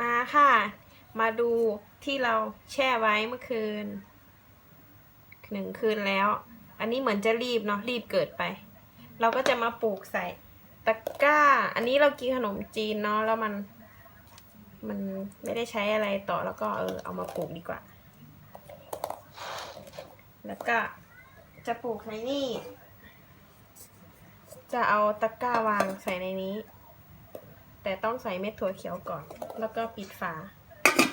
มาค่ะ มาดูที่เราแช่ไว้เมื่อคืนหนึ่งคืนแล้ว อันนี้เหมือนจะรีบเนาะรีบเกิดไป เราก็จะมาปลูกใส่ตะกร้า อันนี้เรากินขนมจีนเนาะแล้วมัน มันไม่ได้ใช้อะไรต่อแล้วก็เออเอามาปลูกดีกว่า แล้วก็จะปลูกในนี่ จะเอาตะกร้าวางใส่ในนี้ แต่ต้องใส่เม็ดถั่วเขียวก่อน แล้วก็ปิดฝา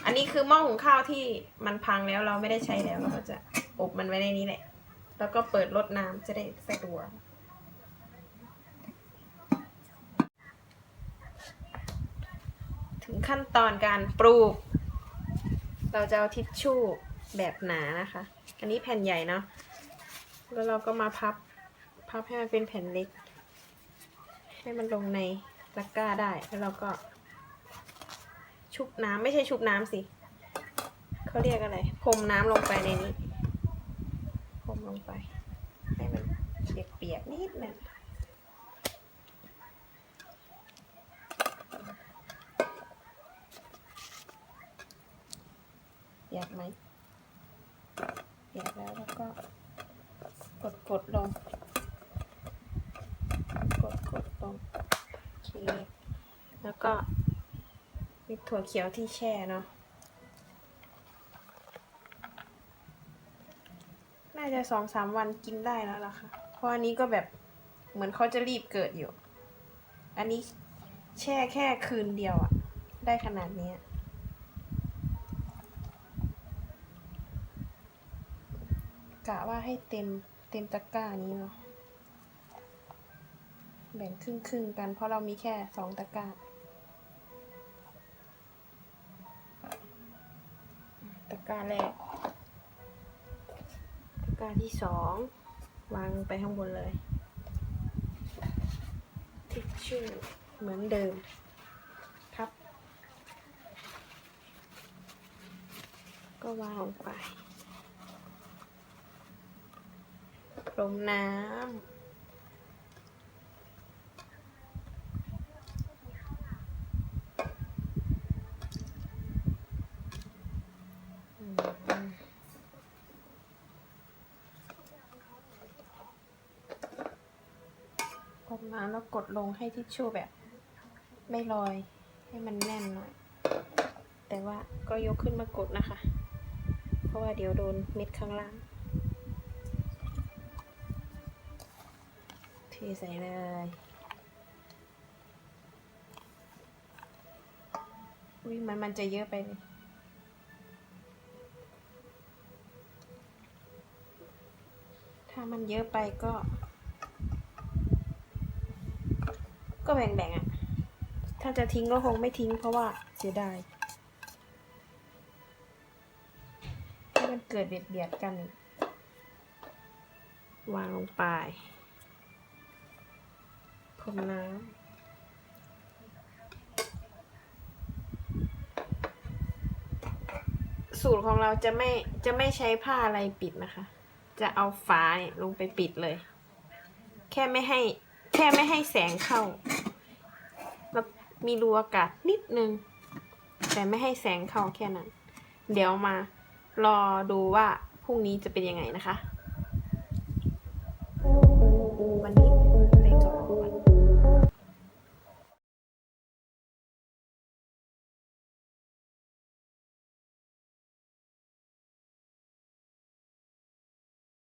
อันนี้คือหม้อหุงข้าวที่มันพังแล้วเราไม่ได้ใช้แล้วเราก็จะอบมันไว้ในนี้แหละ แล้วก็เปิดรดน้ำจะได้สะดวกถึงขั้นตอนการปลูก เราจะเอาทิชชู่แบบหนานะคะ อันนี้แผ่นใหญ่เนาะ แล้วเราก็มาพับ พับให้มันเป็นแผ่นเล็ก ให้มันลงใน ตะกร้าได้แล้วเราก็ ชุบน้ำไม่ใช่ชุบน้ำสิเขาเรียกอะไรพรมน้ำลงไปในนี้พรมลงไป ให้มันเปียกๆนิดหนึงเปียกไหมเปียกแล้วแล้วก็กดกดลง กดกดลงโอเค แล้วก็มีถั่วเขียวที่แช่เนาะ น่าจะสองสามวันกินได้แล้วล่ะค่ะ เพราะอันนี้ก็แบบเหมือนเขาจะรีบเกิดอยู่ อันนี้แช่แค่คืนเดียวอะได้ขนาดนี้กะว่าให้เต็มเต็มตะกร้านี้เนาะ แบ่งครึ่งครึ่งๆกัน เพราะเรามีแค่สองตะกร้าตะกร้าแรก ตะกร้าที่สองวางไปข้างบนเลยทิชชู่เหมือนเดิมครับ ก็วางลงไปลงน้ำ อืม กดน้ำแล้วกดลงให้ทิชชู่แบบ ไม่ลอยให้มันแน่นหน่อย แต่ว่าก็ยกขึ้นมากดนะคะ เพราะว่าเดี๋ยวโดนเม็ดข้างล่างเทใส่เลยอุ้ยมันมันจะเยอะไปเลยถ้ามันเยอะไปก็ ก็แบ่งๆอะ่ะ ถ้าจะทิ้งก็คงไม่ทิ้งเพราะว่าเสียดายให้มันเกิดเบียดเบียดๆกัน วางลงไปพรมน้ำสูตรของเราจะไม่จะไม่ใช้ผ้าอะไรปิดนะคะ จะเอาฝายลงไปปิดเลย แค่ไม่ให้ แค่ไม่ให้แสงเข้า แล้วมีรูอากาศนิดนึง แต่ไม่ให้แสงเข้าแค่นั้น เดี๋ยวมารอดูว่าพรุ่งนี้จะเป็นยังไงนะคะ วันนี้